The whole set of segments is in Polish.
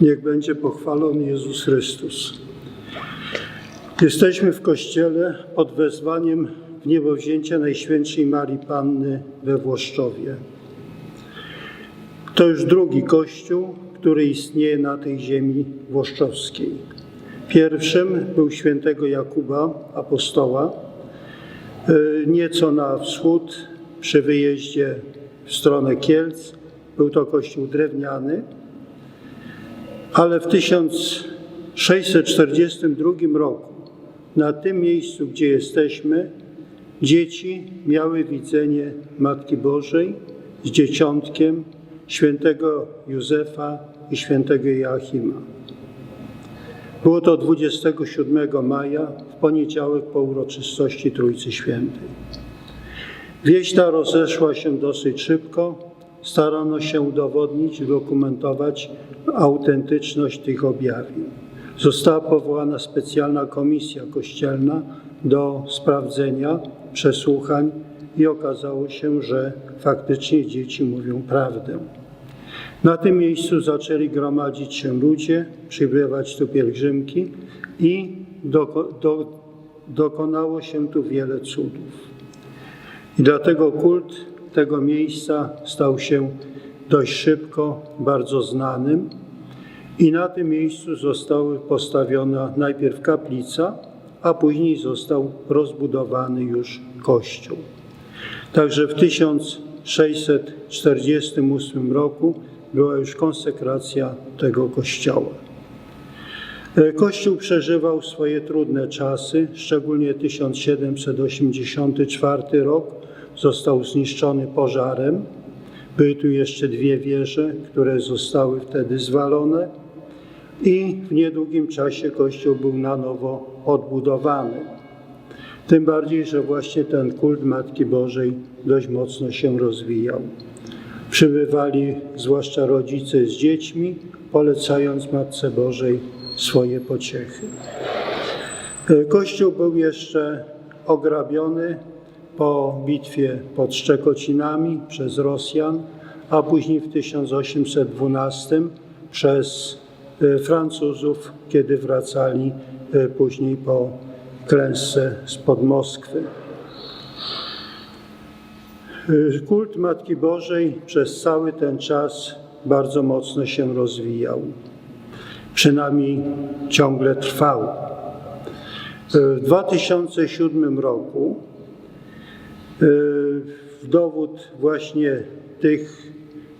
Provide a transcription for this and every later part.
Niech będzie pochwalony Jezus Chrystus. Jesteśmy w Kościele pod wezwaniem w niebowzięcie Najświętszej Marii Panny we Włoszczowie. To już drugi Kościół, który istnieje na tej ziemi włoszczowskiej. Pierwszym był świętego Jakuba, apostoła, y, nieco na wschód, przy wyjeździe w stronę Kielc. Był to kościół drewniany, ale w 1642 roku, na tym miejscu, gdzie jesteśmy, dzieci miały widzenie Matki Bożej z dzieciątkiem świętego Józefa i świętego Joachima. Było to 27 maja, w poniedziałek po uroczystości Trójcy Świętej. Wieść ta rozeszła się dosyć szybko. Starano się udowodnić, dokumentować autentyczność tych objawień. Została powołana specjalna komisja kościelna do sprawdzenia przesłuchań i okazało się, że faktycznie dzieci mówią prawdę. Na tym miejscu zaczęli gromadzić się ludzie, przybywać tu pielgrzymki i doko, do, dokonało się tu wiele cudów. I dlatego kult tego miejsca stał się dość szybko bardzo znanym i na tym miejscu zostały postawiona najpierw kaplica, a później został rozbudowany już kościół. Także w 1648 roku była już konsekracja tego kościoła. E, Kościół przeżywał swoje trudne czasy, szczególnie 1784 rok został zniszczony pożarem. Były tu jeszcze dwie wieże, które zostały wtedy zwalone i w niedługim czasie kościół był na nowo odbudowany. Tym bardziej, że właśnie ten kult Matki Bożej dość mocno się rozwijał. Przybywali zwłaszcza rodzice z dziećmi, polecając Matce Bożej swoje pociechy. E, Kościół był jeszcze ograbiony po bitwie pod Szczekocinami przez Rosjan, a później w 1812 przez e, Francuzów, kiedy wracali e, później po klęsce spod Moskwy. E, Kult Matki Bożej przez cały ten czas bardzo mocno się rozwijał. Przynajmniej ciągle trwał. W 2007 roku w dowód właśnie tych,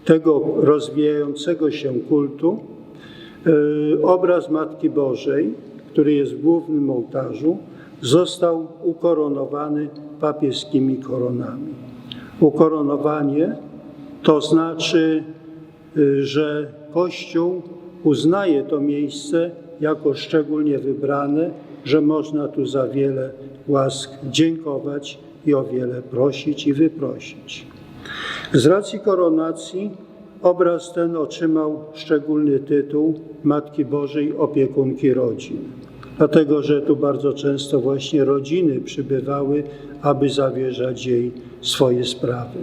tego rozwijającego się kultu obraz Matki Bożej, który jest w głównym ołtarzu, został ukoronowany papieskimi koronami. Ukoronowanie to znaczy, że Kościół uznaje to miejsce jako szczególnie wybrane, że można tu za wiele łask dziękować i o wiele prosić i wyprosić. Z racji koronacji obraz ten otrzymał szczególny tytuł Matki Bożej Opiekunki Rodzin, dlatego że tu bardzo często właśnie rodziny przybywały, aby zawierzać jej swoje sprawy.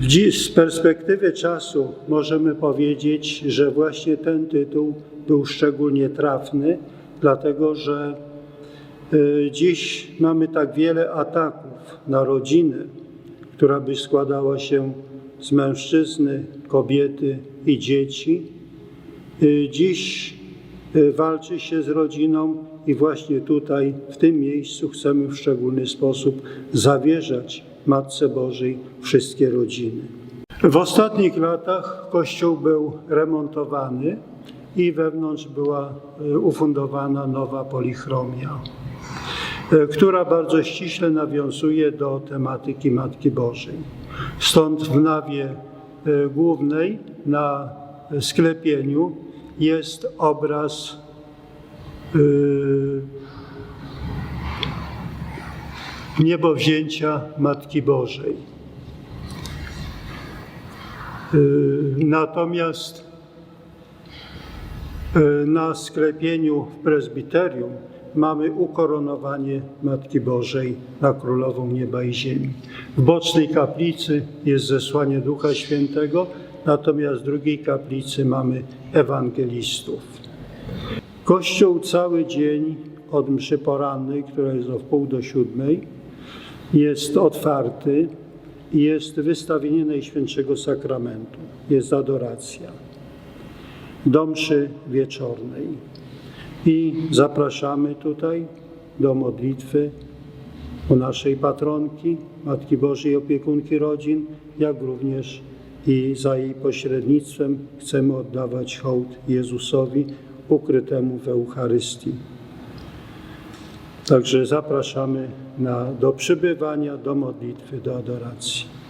Dziś z perspektywy czasu możemy powiedzieć, że właśnie ten tytuł był szczególnie trafny, dlatego że dziś mamy tak wiele ataków na rodzinę, która by składała się z mężczyzny, kobiety i dzieci. Y, Dziś y, walczy się z rodziną i właśnie tutaj, w tym miejscu chcemy w szczególny sposób zawierzać Matce Bożej wszystkie rodziny. W ostatnich latach kościół był remontowany i wewnątrz była y, ufundowana nowa polichromia, y, która bardzo ściśle nawiązuje do tematyki Matki Bożej. Stąd w nawie y, głównej na sklepieniu jest obraz y, niebowzięcia Matki Bożej. Natomiast na sklepieniu w prezbiterium mamy ukoronowanie Matki Bożej na Królową Nieba i Ziemi. W bocznej kaplicy jest zesłanie Ducha Świętego, natomiast w drugiej kaplicy mamy ewangelistów. Kościół cały dzień od mszy porannej, która jest o wpół do siódmej, jest otwarty i jest wystawienie Najświętszego Sakramentu, jest adoracja do mszy wieczornej. I zapraszamy tutaj do modlitwy u naszej patronki, Matki Bożej Opiekunki Rodzin, jak również i za jej pośrednictwem chcemy oddawać hołd Jezusowi ukrytemu w Eucharystii. Także zapraszamy na, do przybywania, do modlitwy, do adoracji.